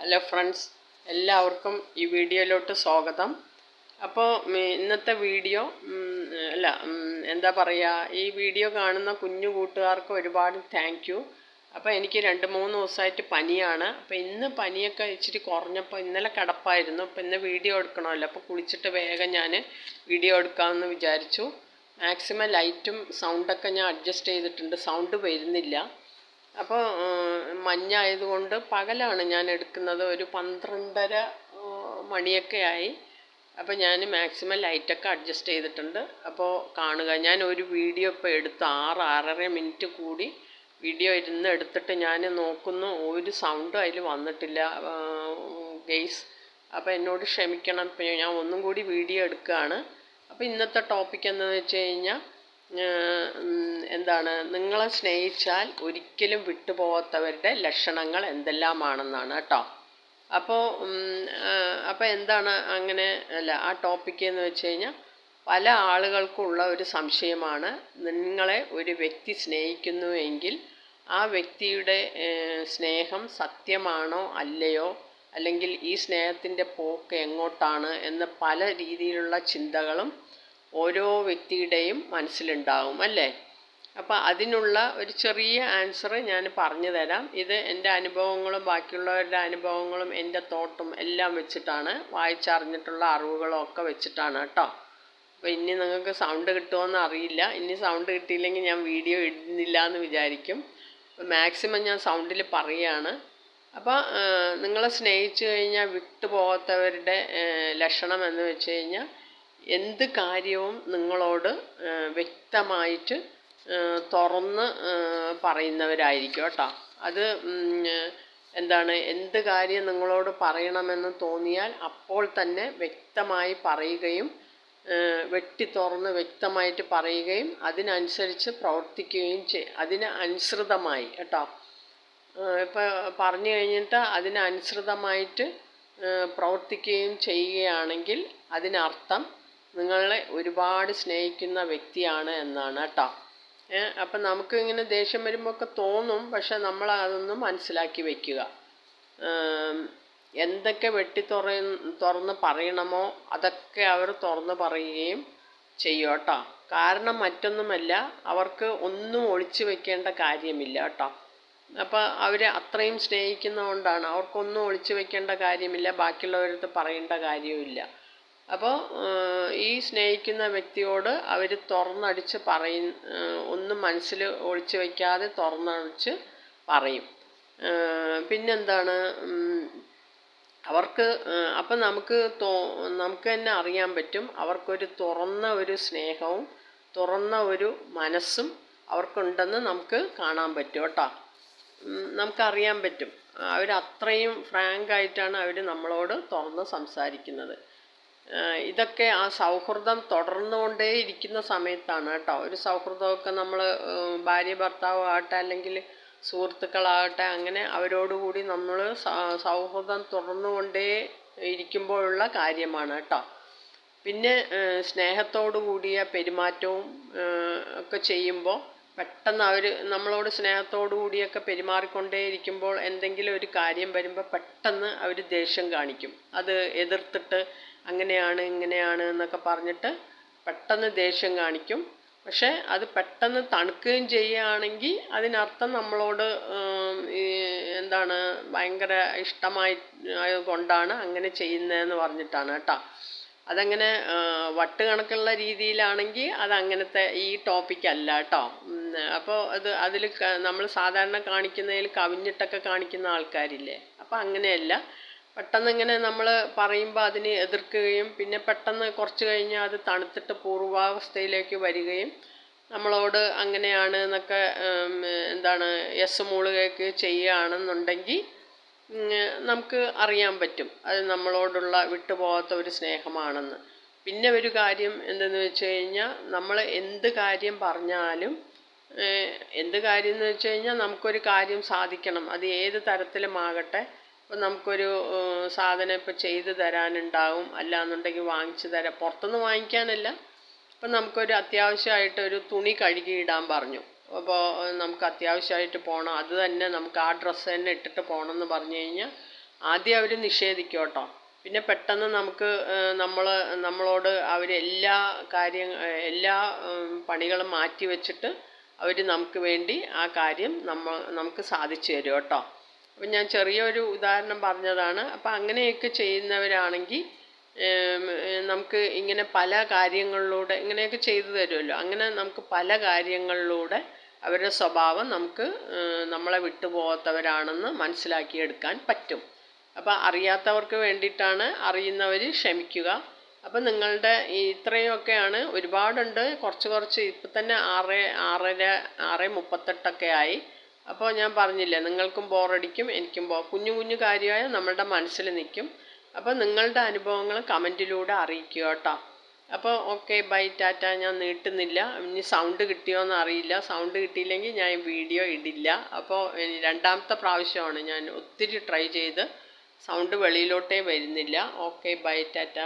Hello friends എല്ലാവർക്കും ഈ വീഡിയോയിലോട്ട് സ്വാഗതം. അപ്പോൾ ഇന്നത്തെ വീഡിയോ അല്ല എന്താ പറയുക ഈ വീഡിയോ കാണുന്ന കുഞ്ഞു കൂട്ടുകാർക്ക് ഒരുപാട് താങ്ക് യു അപ്പോൾ എനിക്ക് രണ്ട് മൂന്ന് ദിവസമായിട്ട് പനിയാണ്. അപ്പോൾ ഇന്ന് പനിയൊക്കെ ഇച്ചിരി കുറഞ്ഞപ്പോൾ ഇന്നലെ കിടപ്പായിരുന്നു. അപ്പോൾ ഇന്ന് വീഡിയോ എടുക്കണമല്ലോ. അപ്പോൾ കുളിച്ചിട്ട് വേഗം ഞാൻ വീഡിയോ എടുക്കാമെന്ന് വിചാരിച്ചു. മാക്സിമം ലൈറ്റും സൗണ്ടൊക്കെ ഞാൻ അഡ്ജസ്റ്റ് ചെയ്തിട്ടുണ്ട്. സൗണ്ട് വരുന്നില്ല. അപ്പോൾ മഞ്ഞ ആയതുകൊണ്ട് പകലാണ് ഞാൻ എടുക്കുന്നത് ഒരു പന്ത്രണ്ടര മണിയൊക്കെ ആയി. അപ്പോൾ ഞാൻ മാക്സിമം ലൈറ്റൊക്കെ അഡ്ജസ്റ്റ് ചെയ്തിട്ടുണ്ട്. അപ്പോൾ കാണുക ഞാൻ ഒരു വീഡിയോ ഇപ്പോൾ എടുത്ത് ആറ് ആറര മിനിറ്റ് കൂടി വീഡിയോ ഇരുന്ന് എടുത്തിട്ട് ഞാൻ നോക്കുന്നു. ഒരു സൗണ്ടും അതിൽ വന്നിട്ടില്ല ഗെയ്സ്. അപ്പോൾ എന്നോട് ക്ഷമിക്കണം. ഞാൻ ഒന്നും കൂടി വീഡിയോ എടുക്കുകയാണ്. അപ്പോൾ ഇന്നത്തെ ടോപ്പിക് എന്താണെന്ന് വെച്ച് കഴിഞ്ഞാൽ എന്താണ്? നിങ്ങളെ സ്നേഹിച്ചാൽ ഒരിക്കലും വിട്ടുപോകാത്തവരുടെ ലക്ഷണങ്ങൾ എന്തെല്ലാമാണെന്നാണ് കേട്ടോ. അപ്പോൾ അപ്പോൾ എന്താണ് അങ്ങനെ അല്ല ആ ടോപ്പിക്ക് എന്ന് വെച്ച് കഴിഞ്ഞാൽ പല ആളുകൾക്കുള്ള ഒരു സംശയമാണ്. നിങ്ങളെ ഒരു വ്യക്തി സ്നേഹിക്കുന്നുവെങ്കിൽ ആ വ്യക്തിയുടെ സ്നേഹം സത്യമാണോ അല്ലയോ? അല്ലെങ്കിൽ ഈ സ്നേഹത്തിന്റെ പോക്ക് എങ്ങോട്ടാണ്? എന്ന് പല രീതിയിലുള്ള ചിന്തകളും ഓരോ വ്യക്തിയുടെയും മനസ്സിലുണ്ടാവും അല്ലേ? അപ്പോൾ അതിനുള്ള ഒരു ചെറിയ ആൻസർ ഞാൻ പറഞ്ഞു തരാം. ഇത് എന്റെ അനുഭവങ്ങളും ബാക്കിയുള്ളവരുടെ അനുഭവങ്ങളും എന്റെ തോട്ടും എല്ലാം വെച്ചിട്ടാണ്. വായിച്ചറിഞ്ഞിട്ടുള്ള അറിവുകളും ഒക്കെ വെച്ചിട്ടാണ് കേട്ടോ. അപ്പോൾ ഇനി നിങ്ങൾക്ക് സൗണ്ട് കിട്ടുമോയെന്ന് അറിയില്ല. ഇനി സൗണ്ട് കിട്ടിയില്ലെങ്കിൽ ഞാൻ വീഡിയോ ഇടുന്നില്ല എന്ന് വിചാരിക്കും മാക്സിമം ഞാൻ സൗണ്ടിൽ പറയുകയാണ് അപ്പോൾ നിങ്ങളെ സ്നേഹിച്ചു കഴിഞ്ഞാൽ വിട്ടുപോകാത്തവരുടെ ലക്ഷണം എന്ന് വെച്ച് കഴിഞ്ഞാൽ എന്ത് കാര്യവും നിങ്ങളോട് വ്യക്തമായിട്ട് തുറന്ന് പറയുന്നവരായിരിക്കും കേട്ടോ. അത് എന്താണ് എന്ത് കാര്യം നിങ്ങളോട് പറയണമെന്ന് തോന്നിയാൽ അപ്പോൾ തന്നെ വ്യക്തമായി പറയുകയും വെട്ടി തുറന്ന് വ്യക്തമായിട്ട് പറയുകയും അതിനനുസരിച്ച് പ്രവർത്തിക്കുകയും ചെയ്യും അതിന് അനുസൃതമായി കേട്ടോ. ഇപ്പോൾ പറഞ്ഞു കഴിഞ്ഞിട്ട് അതിനനുസൃതമായിട്ട് പ്രവർത്തിക്കുകയും ചെയ്യുകയാണെങ്കിൽ അതിനർത്ഥം നിങ്ങളെ ഒരുപാട് സ്നേഹിക്കുന്ന വ്യക്തിയാണ് എന്നാണ് കേട്ടോ. അപ്പം നമുക്ക് ഇങ്ങനെ ദേഷ്യം വരുമ്പോൾ ഒക്കെ തോന്നും പക്ഷെ നമ്മൾ അതൊന്നും മനസ്സിലാക്കി വെക്കുക. എന്തൊക്കെ വെട്ടി തുറ തുറന്ന് പറയണമോ അതൊക്കെ അവർ തുറന്ന് പറയുകയും ചെയ്യും കേട്ടോ. കാരണം മറ്റൊന്നുമല്ല അവർക്ക് ഒന്നും ഒളിച്ചു വെക്കേണ്ട കാര്യമില്ല കേട്ടോ. അപ്പോൾ അവർ അത്രയും സ്നേഹിക്കുന്നതുകൊണ്ടാണ്. അവർക്കൊന്നും ഒളിച്ചു വെക്കേണ്ട കാര്യമില്ല ബാക്കിയുള്ളവരടുത്ത് പറയേണ്ട കാര്യവുമില്ല. അപ്പോൾ ഈ സ്നേഹിക്കുന്ന വ്യക്തിയോട് അവർ തുറന്നടിച്ച് പറയും. ഒന്നും മനസ്സിൽ ഒളിച്ചു വയ്ക്കാതെ തുറന്നടിച്ച് പറയും. പിന്നെന്താണ്? അവർക്ക് അപ്പം നമുക്ക് തോ നമുക്ക് തന്നെ അറിയാൻ പറ്റും. അവർക്കൊരു തുറന്ന ഒരു സ്നേഹവും തുറന്ന ഒരു മനസ്സും അവർക്കുണ്ടെന്ന് നമുക്ക് കാണാൻ പറ്റും കേട്ടോ. നമുക്കറിയാൻ പറ്റും. അവർ അത്രയും ഫ്രാങ്ക് ആയിട്ടാണ് അവർ നമ്മളോട് തുറന്ന് സംസാരിക്കുന്നത്. ഇതൊക്കെ ആ സൗഹൃദം തുടർന്നുകൊണ്ടേ ഇരിക്കുന്ന സമയത്താണ് കേട്ടോ. ഒരു സൗഹൃദമൊക്കെ നമ്മൾ ഭാര്യ ഭർത്താവ് ആകട്ടെ അല്ലെങ്കിൽ സുഹൃത്തുക്കളാകട്ടെ അങ്ങനെ അവരോടുകൂടി നമ്മൾ സൗഹൃദം തുടർന്നുകൊണ്ടേ ഇരിക്കുമ്പോഴുള്ള കാര്യമാണ് കേട്ടോ. പിന്നെ സ്നേഹത്തോടു കൂടിയ പെരുമാറ്റവും ഒക്കെ ചെയ്യുമ്പോൾ പെട്ടെന്ന് അവർ നമ്മളോട് സ്നേഹത്തോടു കൂടിയൊക്കെ പെരുമാറിക്കൊണ്ടേ ഇരിക്കുമ്പോൾ എന്തെങ്കിലും ഒരു കാര്യം വരുമ്പോൾ പെട്ടെന്ന് അവർ ദേഷ്യം കാണിക്കും. അത് എതിർത്തിട്ട് അങ്ങനെയാണ് ഇങ്ങനെയാണ് എന്നൊക്കെ പറഞ്ഞിട്ട് പെട്ടെന്ന് ദേഷ്യം കാണിക്കും. പക്ഷേ അത് പെട്ടെന്ന് തണുക്കുകയും ചെയ്യുകയാണെങ്കിൽ അതിനർത്ഥം നമ്മളോട് എന്താണ് ഭയങ്കര ഇഷ്ടമായി കൊണ്ടാണ് അങ്ങനെ ചെയ്യുന്നതെന്ന് പറഞ്ഞിട്ടാണ് കേട്ടോ. അതങ്ങനെ വട്ടുകണക്കുള്ള കണക്കുള്ള രീതിയിലാണെങ്കിൽ അതങ്ങനത്തെ ഈ ടോപ്പിക്കല്ല കേട്ടോ. അപ്പോൾ അത് അതിൽ നമ്മൾ സാധാരണ കാണിക്കുന്നതിൽ കവിഞ്ഞിട്ടൊക്കെ കാണിക്കുന്ന ആൾക്കാരില്ലേ? അപ്പോൾ അങ്ങനെയല്ല. പെട്ടെന്ന് ഇങ്ങനെ നമ്മൾ പറയുമ്പോൾ അതിനെ എതിർക്കുകയും പിന്നെ പെട്ടെന്ന് കുറച്ച് കഴിഞ്ഞാൽ അത് തണുത്തിട്ട് പൂർവാവസ്ഥയിലേക്ക് വരികയും നമ്മളോട് അങ്ങനെയാണ് എന്നൊക്കെ എന്താണ് എസ് മൂളുകയൊക്കെ ചെയ്യുകയാണെന്നുണ്ടെങ്കിൽ നമുക്ക് അറിയാൻ പറ്റും. അത് നമ്മളോടുള്ള വിട്ടുപോകാത്ത ഒരു സ്നേഹമാണെന്ന്. പിന്നെ ഒരു കാര്യം എന്തെന്ന് വെച്ച് കഴിഞ്ഞാൽ നമ്മൾ എന്ത് കാര്യം പറഞ്ഞാലും എന്ത് കാര്യം എന്ന് വെച്ച് കഴിഞ്ഞാൽ നമുക്കൊരു കാര്യം സാധിക്കണം. അത് ഏത് തരത്തിലുമാകട്ടെ ഇപ്പം നമുക്കൊരു സാധനം ഇപ്പം ചെയ്തു തരാനുണ്ടാവും. അല്ലാന്നുണ്ടെങ്കിൽ വാങ്ങിച്ചു തരാം. പുറത്തുനിന്ന് വാങ്ങിക്കാനല്ല. ഇപ്പം നമുക്കൊരു അത്യാവശ്യമായിട്ട് ഒരു തുണി ഇടാൻ പറഞ്ഞു. അപ്പോൾ നമുക്ക് അത്യാവശ്യമായിട്ട് പോകണം അത് തന്നെ നമുക്ക് ആ ഡ്രസ്സ് തന്നെ ഇട്ടിട്ട് പോകണം എന്ന് പറഞ്ഞു കഴിഞ്ഞാൽ ആദ്യം അവർ നിഷേധിക്കും കേട്ടോ. പിന്നെ പെട്ടെന്ന് നമുക്ക് നമ്മൾ നമ്മളോട് അവർ എല്ലാ കാര്യം എല്ലാ പണികളും മാറ്റി വെച്ചിട്ട് അവർ നമുക്ക് വേണ്ടി ആ കാര്യം നമ്മൾ നമുക്ക് സാധിച്ചു തരും കേട്ടോ. അപ്പം ഞാൻ ചെറിയൊരു ഉദാഹരണം പറഞ്ഞതാണ്. അപ്പം അങ്ങനെയൊക്കെ ചെയ്യുന്നവരാണെങ്കിൽ നമുക്ക് ഇങ്ങനെ പല കാര്യങ്ങളിലൂടെ ഇങ്ങനെയൊക്കെ ചെയ്തു തരുമല്ലോ. അങ്ങനെ നമുക്ക് പല കാര്യങ്ങളിലൂടെ അവരുടെ സ്വഭാവം നമുക്ക് നമ്മളെ വിട്ടുപോകാത്തവരാണെന്ന് മനസ്സിലാക്കിയെടുക്കാൻ പറ്റും. അപ്പോൾ അറിയാത്തവർക്ക് വേണ്ടിയിട്ടാണ് അറിയുന്നവർ ക്ഷമിക്കുക. അപ്പം നിങ്ങളുടെ ഇത്രയൊക്കെയാണ് ഒരുപാടുണ്ട്. കുറച്ച് കുറച്ച് ഇപ്പം തന്നെ ആറ് ആറര ആറ് മുപ്പത്തെട്ടൊക്കെ ആയി. അപ്പോൾ ഞാൻ പറഞ്ഞില്ലേ നിങ്ങൾക്കും ബോറടിക്കും എനിക്കും ബോ കുഞ്ഞു കുഞ്ഞു കാര്യമായ നമ്മളുടെ മനസ്സിൽ നിൽക്കും. അപ്പോൾ നിങ്ങളുടെ അനുഭവങ്ങൾ കമന്റിലൂടെ അറിയിക്കുക കേട്ടോ. അപ്പോൾ ഓക്കെ ബൈ ടാറ്റ ഞാൻ നീട്ടുന്നില്ല. ഇനി സൗണ്ട് കിട്ടിയോ എന്ന് അറിയില്ല. സൗണ്ട് കിട്ടിയില്ലെങ്കിൽ ഞാൻ വീഡിയോ ഇടില്ല. അപ്പോൾ രണ്ടാമത്തെ പ്രാവശ്യമാണ് ഞാൻ ഒത്തിരി ട്രൈ ചെയ്ത് സൗണ്ട് വെളിയിലോട്ടേ വരുന്നില്ല. Okay bye tata.